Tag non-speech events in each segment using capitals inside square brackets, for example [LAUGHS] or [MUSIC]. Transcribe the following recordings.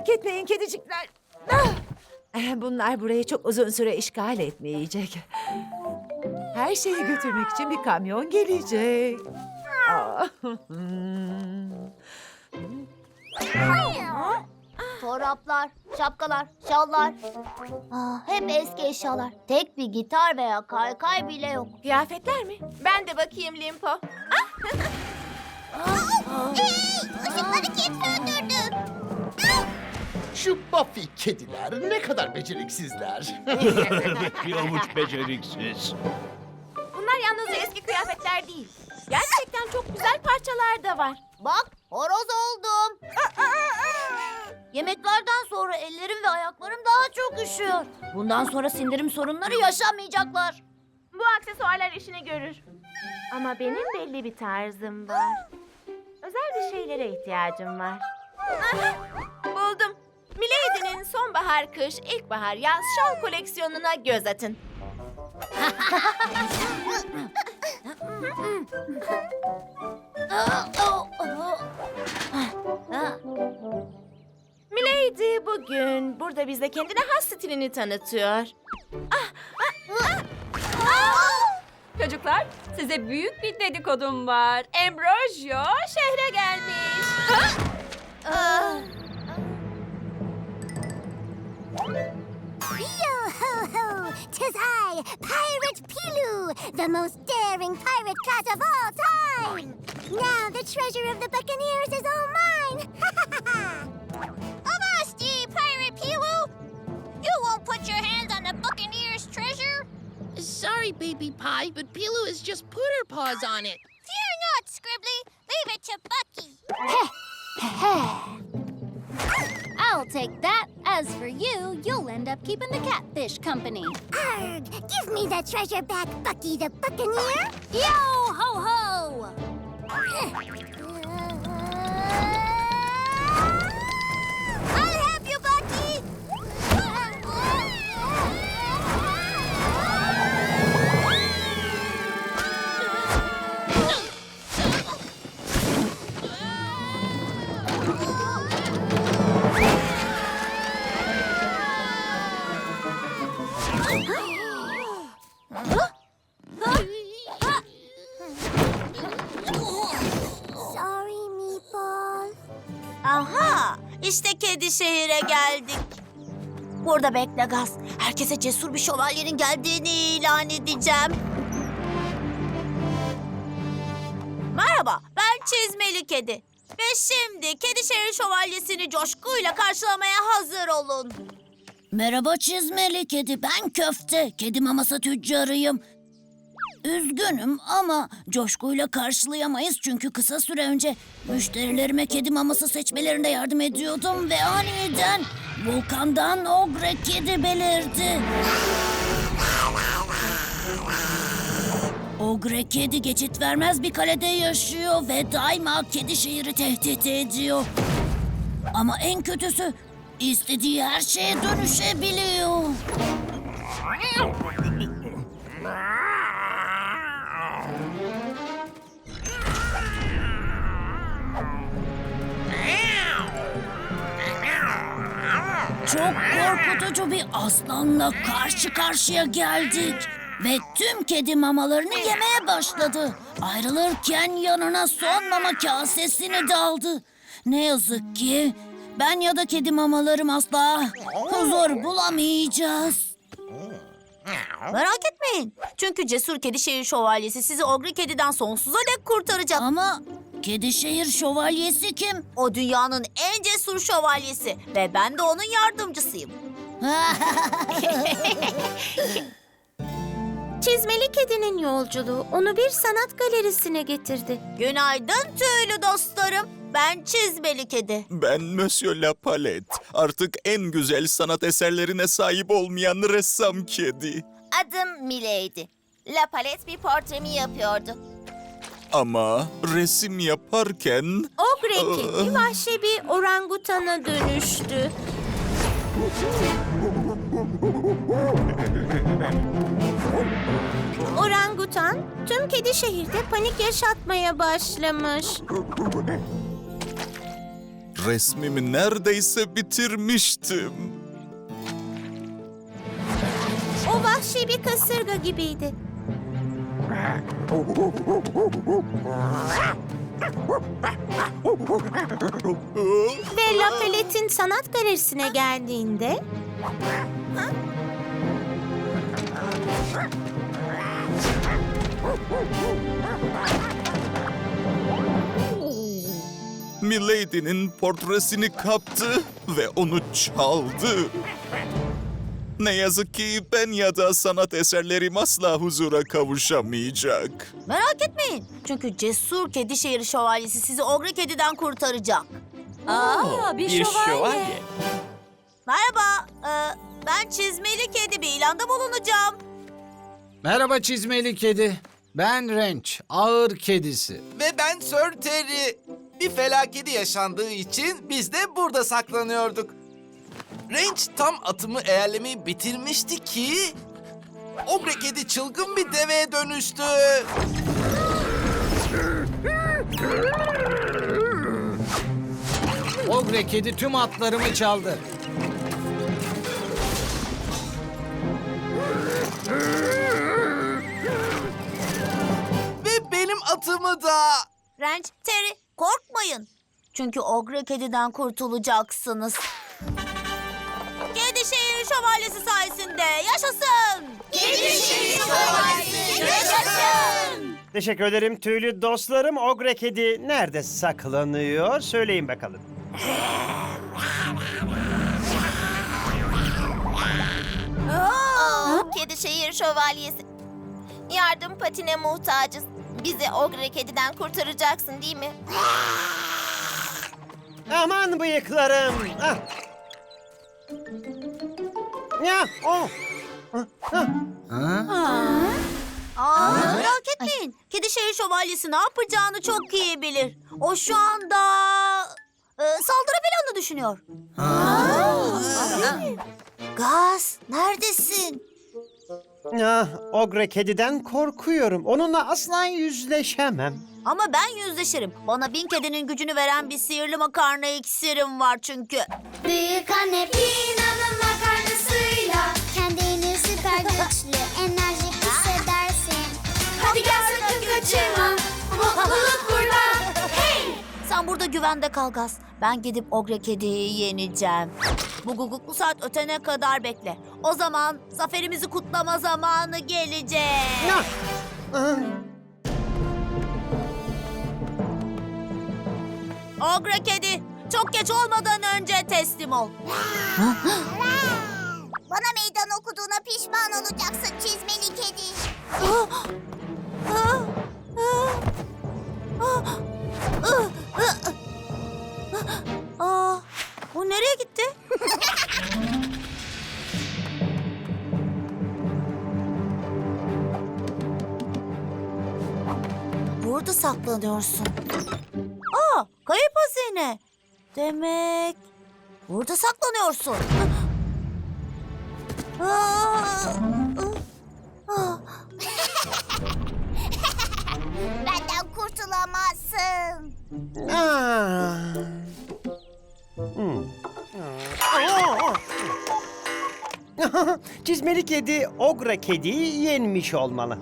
Merak etmeyin kedicikler. Ah! Bunlar burayı çok uzun süre işgal etmeyecek. Her şeyi götürmek için bir kamyon gelecek. Ah. Çoraplar, şapkalar, şallar. Ah, hep eski eşyalar. Tek bir gitar veya kaykay bile yok. Kıyafetler mi? Ben de bakayım Limpo. [LAUGHS] Işıkları kim söndürdü? Şu Buffy kediler ne kadar beceriksizler. [LAUGHS] [LAUGHS] bir avuç beceriksiz. Bunlar yalnızca eski kıyafetler değil. Gerçekten çok güzel parçalar da var. Bak, horoz oldum. [LAUGHS] Yemeklerden sonra ellerim ve ayaklarım daha çok üşüyor. Bundan sonra sindirim sorunları yaşamayacaklar. Bu aksesuarlar işini görür. Ama benim belli bir tarzım var. Özel bir şeylere ihtiyacım var. Aha, buldum. Milady'nin sonbahar, kış, ilkbahar, yaz şal koleksiyonuna göz atın. Milady bugün burada bize kendine has stilini tanıtıyor. Çocuklar, size büyük bir dedikodum var. Ambrosio şehre gelmiş. Ho! Ho! Tis I, Pirate Pilu, the most daring pirate cat of all time! Now the treasure of the Buccaneers is all mine! [LAUGHS] Avasti, Pirate Pilu! You won't put your hands on the Buccaneers' treasure? Sorry, Baby Pie, but Pilu has just put her paws on it. Fear not, Scribbly. Leave it to Bucky. I'll take that. As for you, you'll end up keeping the catfish company. Arg! Give me the treasure back, Bucky the Buccaneer! Yo ho ho! Kedi şehire geldik. Burada bekle Gaz. Herkese cesur bir şövalyenin geldiğini ilan edeceğim. Merhaba, ben Çizmeli Kedi. Ve şimdi Kedi Şehir Şövalyesi'ni coşkuyla karşılamaya hazır olun. Merhaba çizmeli kedi, ben köfte, kedi maması tüccarıyım. Üzgünüm ama coşkuyla karşılayamayız çünkü kısa süre önce müşterilerime kedi maması seçmelerinde yardım ediyordum ve aniden volkandan ogre kedi belirdi. Ogre kedi geçit vermez bir kalede yaşıyor ve daima kedi şehri tehdit ediyor. Ama en kötüsü istediği her şeye dönüşebiliyor. [LAUGHS] Çok korkutucu bir aslanla karşı karşıya geldik. Ve tüm kedi mamalarını yemeye başladı. Ayrılırken yanına son mama kasesini de aldı. Ne yazık ki ben ya da kedi mamalarım asla huzur bulamayacağız. Merak etmeyin. Çünkü Cesur Kedi Şehir Şövalyesi sizi Ogre Kedi'den sonsuza dek kurtaracak. Ama kedi şehir şövalyesi kim? O dünyanın en cesur şövalyesi ve ben de onun yardımcısıyım. [LAUGHS] Çizmeli Kedi'nin yolculuğu onu bir sanat galerisine getirdi. Günaydın tüylü dostlarım. Ben Çizmeli Kedi. Ben Monsieur Lapalette. Artık en güzel sanat eserlerine sahip olmayan ressam kedi. Adım Milady. La Palette bir portremi yapıyordu. Ama resim yaparken... Ogre Kedi vahşi bir orangutana dönüştü. Orangutan tüm kedi şehirde panik yaşatmaya başlamış. Resmimi neredeyse bitirmiştim. O vahşi bir kasırga gibiydi. Ve La sanat galerisine geldiğinde... Milady'nin portresini kaptı ve onu çaldı. Ne yazık ki ben ya da sanat eserlerim asla huzura kavuşamayacak. Merak etmeyin. Çünkü cesur kedi şehir şövalyesi sizi ogre kediden kurtaracak. Aa, bir, şövalye. Merhaba. ee, ben çizmeli kedi bir ilanda bulunacağım. Merhaba çizmeli kedi. Ben Renç, ağır kedisi. Ve ben Sir Terry. Bir felaketi yaşandığı için biz de burada saklanıyorduk. Range tam atımı eğerlemeyi bitirmişti ki... Ogre kedi çılgın bir deveye dönüştü. Ogre kedi tüm atlarımı çaldı. Ve benim atımı da... Renç, Terry korkmayın. Çünkü ogre kediden kurtulacaksınız. Kedi şehir şövalyesi sayesinde yaşasın. Kedi şehir şövalyesi yaşasın. Teşekkür ederim tüylü dostlarım. Ogre kedi nerede saklanıyor? Söyleyin bakalım. Kedi şehir şövalyesi. Yardım patine muhtacız. Bizi ogre kediden kurtaracaksın değil mi? Aman bıyıklarım. Ah. Ya, oh. Aa, merak etmeyin. Kedi şehir şövalyesi ne yapacağını çok iyi bilir. O şu anda e, saldırı planı düşünüyor. Gaz, neredesin? Ah, ogre kediden korkuyorum. Onunla asla yüzleşemem. Ama ben yüzleşirim. Bana bin kedinin gücünü veren bir sihirli makarna iksirim var çünkü. Büyük anne Pina'nın burada güvende kal Gaz. Ben gidip ogre kediyi yeneceğim. Bu guguklu saat ötene kadar bekle. O zaman zaferimizi kutlama zamanı gelecek. Ah. Ah. Ogre kedi, çok geç olmadan önce teslim ol. Bana meydan okuduğuna pişman olacaksın çizmeli kedi. [GASPS] Aa, bu nereye gitti? Burada saklanıyorsun. Aa, kayıp hazine. Demek burada saklanıyorsun. Aa, aa, Benden kurtulamazsın. Ah. Hmm. Ah. Çizmeli kedi ogre kediyi yenmiş olmalı.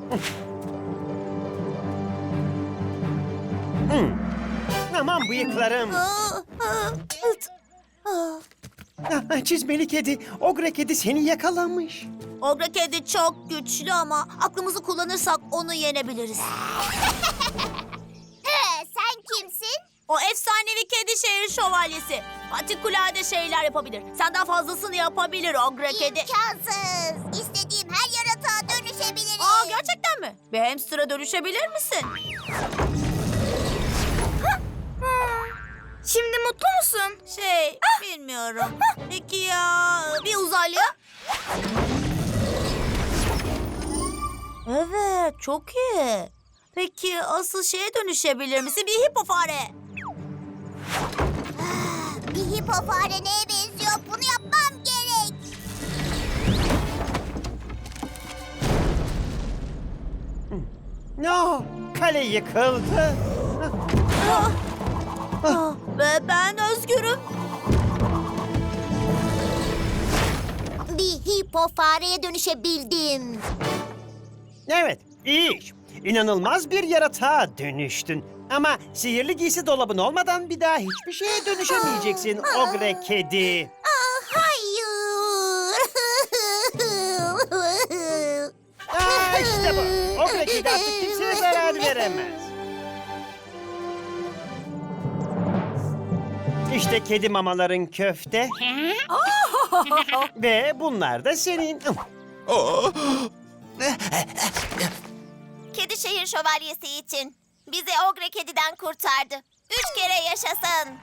Hmm. Aman bıyıklarım. aa, ıt, aa. Ah, Çizmeli kedi, ogre kedi seni yakalamış. Ogre kedi çok güçlü ama aklımızı kullanırsak onu yenebiliriz. He, [LAUGHS] sen kimsin? O efsanevi kedi şehir şövalyesi. Patikulade şeyler yapabilir. Senden fazlasını yapabilir ogre kedi. İmkansız. İstediğim her yaratığa dönüşebilirim. Aa gerçekten mi? Bir hamster'a dönüşebilir misin? Şimdi mutlu musun? Şey bilmiyorum. Peki ya bir uzaylıya? Evet çok iyi. Peki asıl şeye dönüşebilir misin? Bir hipofare. Bir hipofare neye benziyor? Bunu yapmam gerek. No, kale yıkıldı. Aa, Ve ben özgürüm. Bir hippo fareye dönüşebildim. Evet, iyi iş. İnanılmaz bir yaratığa dönüştün. Ama sihirli giysi dolabın olmadan bir daha hiçbir şeye dönüşemeyeceksin Ogre kedi. Hayır. Aa, [LAUGHS] işte bu. Ogre kedi artık kimseye zarar veremez. İşte kedi mamaların köfte. [LAUGHS] Ve bunlar da senin. Kedi şehir şövalyesi için. Bizi Ogre kediden kurtardı. Üç kere yaşasın.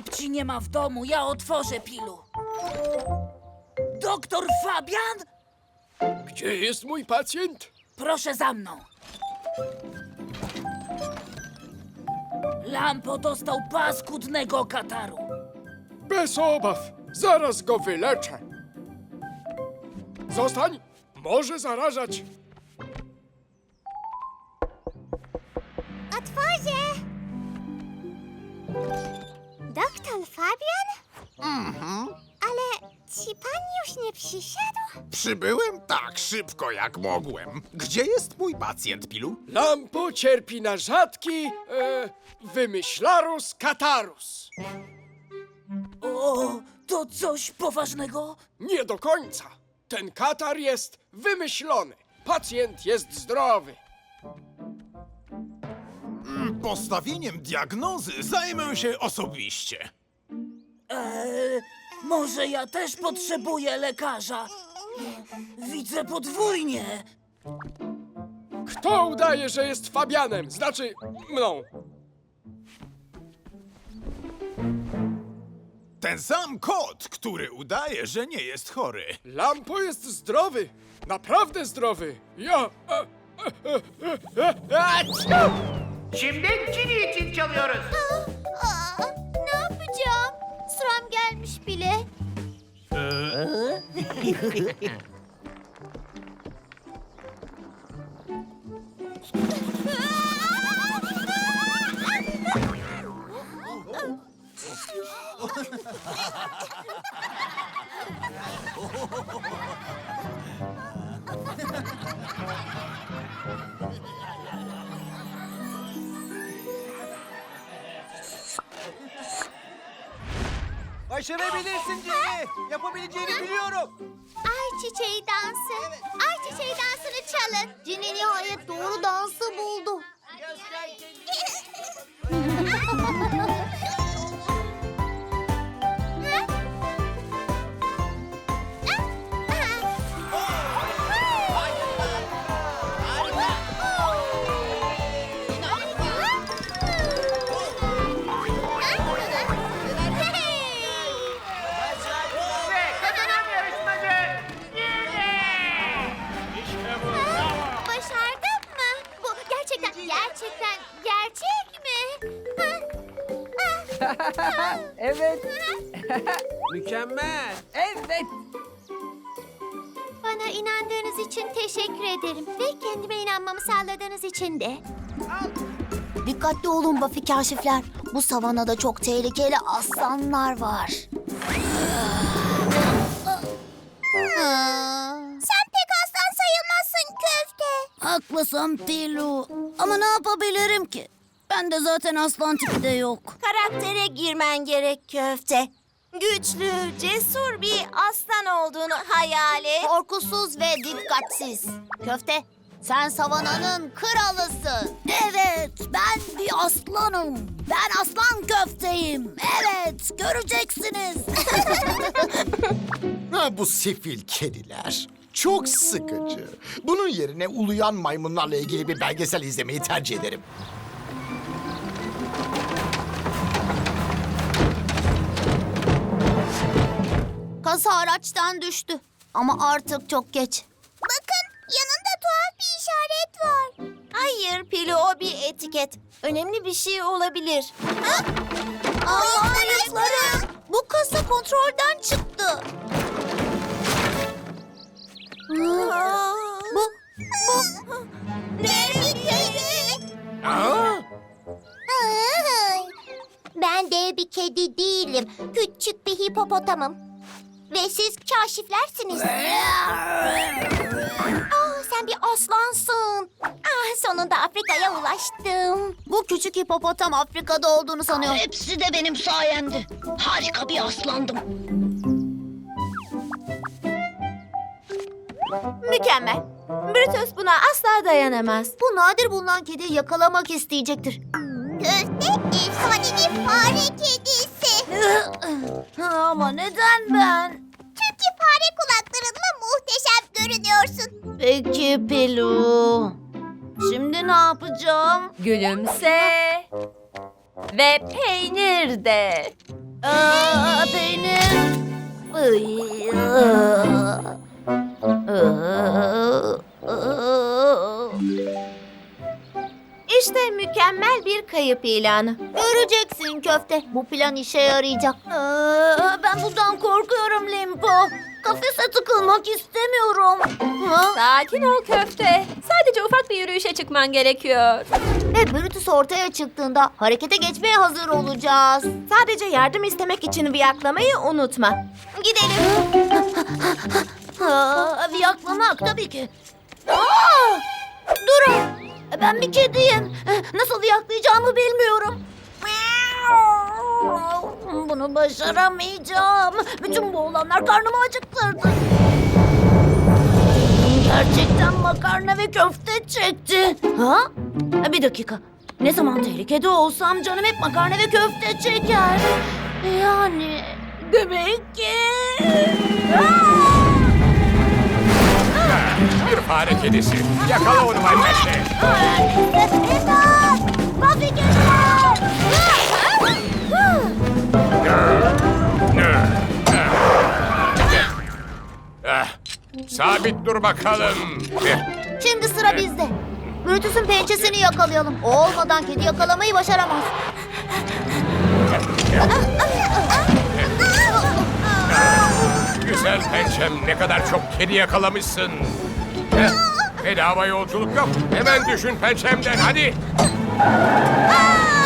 Babci nie ma w domu, ja otworzę Pilu. Doktor Fabian? Gdzie jest mój pacjent? Proszę za mną. Lampo dostał paskudnego kataru. Bez obaw, zaraz go wyleczę. Zostań, może zarażać. Otworzę. Fabian? Ale ci pan już nie przyszedł? Przybyłem tak szybko, jak mogłem. Gdzie jest mój pacjent, Pilu? Lampo cierpi na rzadki e, wymyślarus catarus. O, to coś poważnego? Nie do końca. Ten katar jest wymyślony. Pacjent jest zdrowy. Postawieniem diagnozy zajmę się osobiście. Eee, może ja też potrzebuję lekarza. Widzę podwójnie. Kto udaje, że jest Fabianem? Znaczy mną. Ten sam kot, który udaje, że nie jest chory. Lampo jest zdrowy. Naprawdę zdrowy. Ja... e, e, e, e, e, aciu! Şimdi Cini için çalıyoruz. Sıram gelmiş bile. [LAUGHS] [LAUGHS] Başarabilirsin Cini. Yapabileceğini biliyorum. Ay çiçeği dansı. Ay çiçeği dansını çalın. Cini nihayet doğru dansı buldu. Başardın [LAUGHS] Dikkatli olun Buffy kaşifler. Bu savanada çok tehlikeli aslanlar var. Sen pek aslan sayılmazsın köfte. Haklısın Pilu. Ama ne yapabilirim ki? Ben de zaten aslan tipi de yok. Karaktere girmen gerek köfte. Güçlü, cesur bir aslan olduğunu hayal et. Korkusuz ve dikkatsiz. Köfte, sen savananın kralısın. Evet, ben bir aslanım. Ben aslan köfteyim. Evet, göreceksiniz. [LAUGHS] Ha, bu sefil kediler. Çok sıkıcı. Bunun yerine uluyan maymunlarla ilgili bir belgesel izlemeyi tercih ederim. Kasa araçtan düştü. Ama artık çok geç. Bakın işaret var. Hayır Pili o bir etiket. Önemli bir şey olabilir. Ha? Ayıplarım. Bu kasa kontrolden çıktı. Bu, bu... Ben dev bir kedi değilim. Küçük bir hipopotamım. Ve siz kaşiflersiniz. Sonunda Afrika'ya ulaştım. Bu küçük hipopotam Afrika'da olduğunu sanıyor. Hepsi de benim sayemde. Harika bir aslandım. Mükemmel. Brutus buna asla dayanamaz. Bu nadir bulunan kediyi yakalamak isteyecektir. Köfte efsanevi fare kedisi. [LAUGHS] Ama neden ben? Çünkü fare kulaklarınla muhteşem görünüyorsun. Peki Pelu. Şimdi ne yapacağım? Gülümse. Ve peynir de. Aa, peynir. Iy, aa. Aa, aa. İşte mükemmel bir kayıp ilanı. Göreceksin köfte. Bu plan işe yarayacak. ben bundan korkuyorum Limpo. Kafese tıkılmak istemiyorum. Ha? Sakin ol köfte. Sadece ufak bir yürüyüşe çıkman gerekiyor. Ve Brutus ortaya çıktığında harekete geçmeye hazır olacağız. Sadece yardım istemek için viyaklamayı unutma. Gidelim. Aa, Viyaklamak tabii ki. Aa! Durun. Ben bir kediyim. Nasıl viyaklayacağımı bilmiyorum. Bunu başaramayacağım. Bütün bu olanlar karnımı acıktırdı. Gerçekten makarna ve köfte çekti. Ha? Bir dakika. Ne zaman tehlikede olsam canım hep makarna ve köfte çeker. Yani demek ki... Bir fare kedisi. Yakala onu Bay Ah, sabit dur bakalım. Şimdi sıra bizde. Brutus'un pençesini yakalayalım. O olmadan kedi yakalamayı başaramaz. Güzel pençem ne kadar çok kedi yakalamışsın. Bedava yolculuk yok. Hemen düşün pençemden hadi. Aa,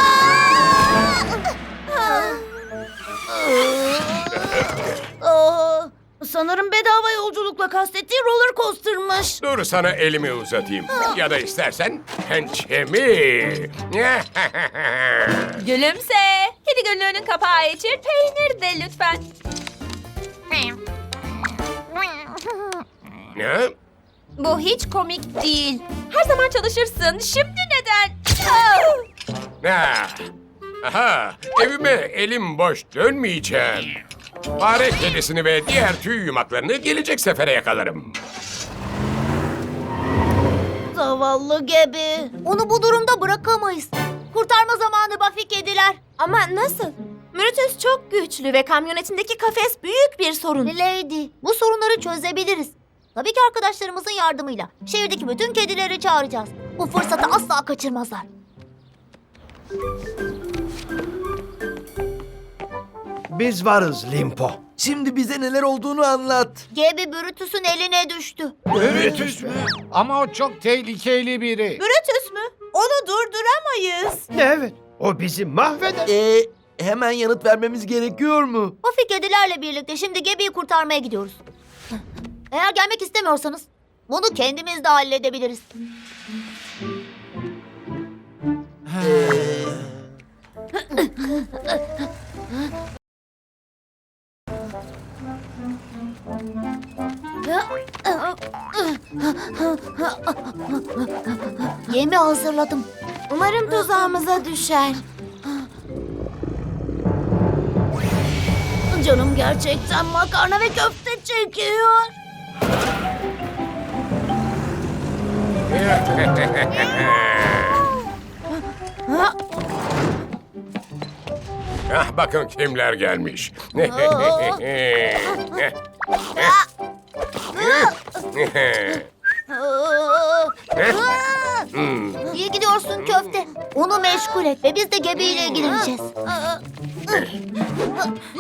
sanırım bedava yolculukla kastettiği roller coaster'mış. Dur sana elimi uzatayım. Ya da istersen pençemi. [LAUGHS] Gülümse. Kedi gönlünün kapağı içir, peynir de lütfen. ne? Bu hiç komik değil. Her zaman çalışırsın. Şimdi neden? Ah! Ha. Aha, evime elim boş dönmeyeceğim. Fare kedisini ve diğer tüy yumaklarını gelecek sefere yakalarım. Zavallı Gebi. Onu bu durumda bırakamayız. Kurtarma zamanı Buffy kediler. Ama nasıl? Brutus çok güçlü ve kamyonetindeki kafes büyük bir sorun. Lady, bu sorunları çözebiliriz. Tabii ki arkadaşlarımızın yardımıyla. Şehirdeki bütün kedileri çağıracağız. Bu fırsatı asla kaçırmazlar. Biz varız Limpo. Şimdi bize neler olduğunu anlat. Gebi Brutus'un eline düştü. Brutus mü? Ama o çok tehlikeli biri. Brutus mü? Onu durduramayız. Evet, o bizi mahveder. Ee, hemen yanıt vermemiz gerekiyor mu? Buffy kedilerle birlikte şimdi Gebi'yi kurtarmaya gidiyoruz. Eğer gelmek istemiyorsanız bunu kendimiz de halledebiliriz. Yemi hazırladım. Umarım tuzağımıza düşer. Canım gerçekten makarna ve köfte çekiyor. Ah, bakın kimler gelmiş. [LAUGHS] [LAUGHS] Hmm. [LAUGHS] İyi gidiyorsun köfte. Onu meşgul et ve biz de gebeyle ilgileneceğiz.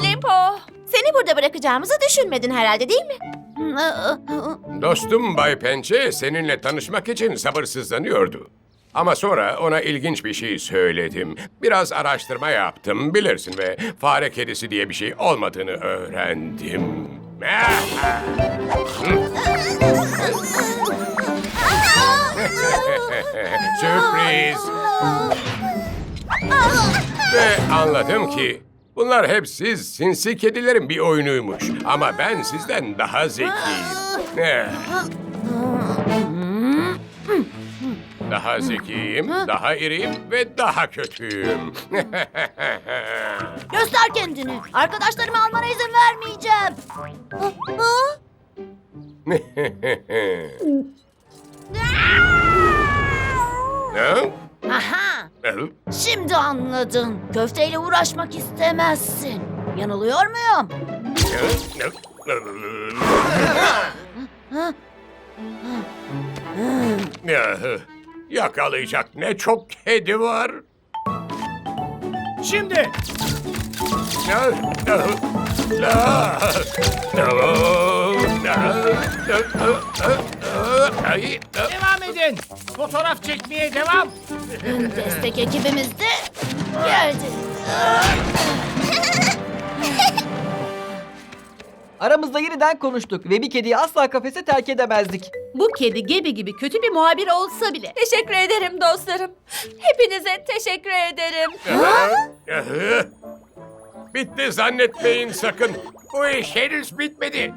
Limpo, seni burada bırakacağımızı düşünmedin herhalde değil mi? Dostum Bay Pençe seninle tanışmak için sabırsızlanıyordu. Ama sonra ona ilginç bir şey söyledim. Biraz araştırma yaptım bilirsin ve fare kedisi diye bir şey olmadığını öğrendim. [LAUGHS] Sürpriz. Ve anladım ki bunlar hep siz sinsi kedilerin bir oyunuymuş. Ama ben sizden daha zekiyim. [LAUGHS] Daha zekiyim, daha iriyim ve daha kötüyüm. [LAUGHS] Göster kendini. Arkadaşlarımı almana izin vermeyeceğim. Ne? Aha. Şimdi anladım. Köfteyle uğraşmak istemezsin. Yanılıyor muyum? Ya, Yakalayacak ne çok kedi var. Şimdi devam edin. Fotoğraf çekmeye devam. Destek ekibimiz de geldi. Aramızda yeniden konuştuk ve bir kediyi asla kafese terk edemezdik. Bu kedi Gebi gibi kötü bir muhabir olsa bile. Teşekkür ederim dostlarım. Hepinize teşekkür ederim. Bitti zannetmeyin sakın. Bu iş henüz bitmedi.